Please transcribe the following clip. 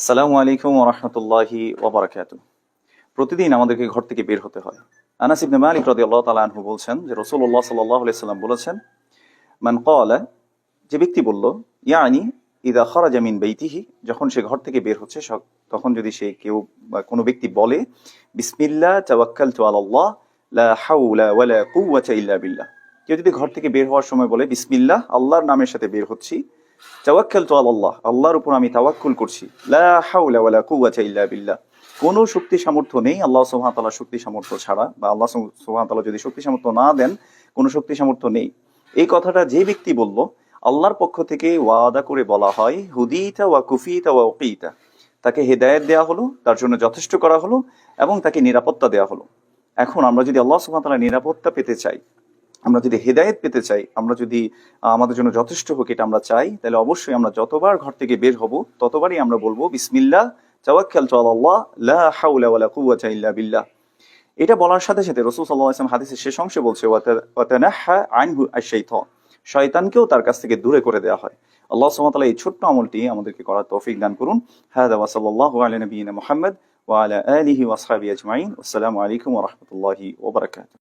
আসসালামু আলাইকুম ওরহমতুল্লাহি ওবরাকাতু প্রতিদিন আমাদেরকে ঘর থেকে বের হতে হয়। আনাস ইবনে মালিক আল্লাহ তাআলা আনহু বলছেন যে রাসূলুল্লাহ সাল্লাল্লাহু আলাইহি সাল্লাম বলেছেন, মান ক্বালা যে ব্যক্তি বলল, ইয়ানি ইদা খারাজা জামিন বাইতিহি যখন সে ঘর থেকে বের হচ্ছে তখন যদি সে কেউ বা কোনো ব্যক্তি বলে বিসমিল্লাহ তাওয়াক্কালতু আলাল্লাহ লা হাওলা ওয়ালা কুওয়াতা ইল্লা বিল্লাহ কেউ যদি ঘর থেকে বের হওয়ার সময় বলে, বিসমিল্লাহ, আল্লাহর নামের সাথে বের হচ্ছি তাওয়াক্কালতু আলাল্লাহ আল্লাহর উপর আমি তাওয়াক্কুল করছি। লা বিল্লাহ। কোনো শক্তি সামর্থ্য নেই আল্লাহ তাআলার শক্তি সামর্থ্য ছাড়া, বা আল্লাহ সুবহানাহু তাআলা যদি শক্তি সামর্থ্য না দেন, কোনো শক্তি সামর্থ্য নেই। এই কথাটা যে ব্যক্তি বলল, আল্লাহর পক্ষ থেকে ওয়াদা করে বলা হয়, হুদিতা ওয়া কুফিতা ওয়া উকিতা। তাকে হেদায়েত দেওয়া হলো, তার জন্য যথেষ্ট করা হলো, এবং তাকে নিরাপত্তা দেওয়া হলো। এখন আমরা যদি আল্লাহ তাআলার নিরাপত্তা পেতে চাই আমরা যদি হেদায়েত পেতে চাই, আমরা যদি আমাদের জন্য যথেষ্ট হোক এটা আমরা চাই, তাহলে অবশ্যই আমরা যতবার ঘর থেকে বের হব, ততবারই আমরা বলব, বিসমিল্লাহ, তাওয়াক্কালতু আলাল্লাহ লা হাওলা ওয়ালা কুওয়াতা ইল্লা বিল্লাহ। এটা বলার সাথে সাথে রসুল সাল্লাহ আসলাম হাদিসের শেষ অংশে বলছে শয়তানকেও তার কাছ থেকে দূরে করে দেওয়া হয়। আল্লাহ ওয়া এই ছোট্ট আমলটি আমাদেরকে করার তৌফিক দান করুন। সাল্লাল্লাহু আলা নবিয়িনা মুহাম্মদ ওয়া আলা আলিহি ওয়া আসহাবিহি আজমাইন। আসসালামু আলাইকুম ওয়া রাহমাতুল্লাহি ওয়া বারাকাতুহু।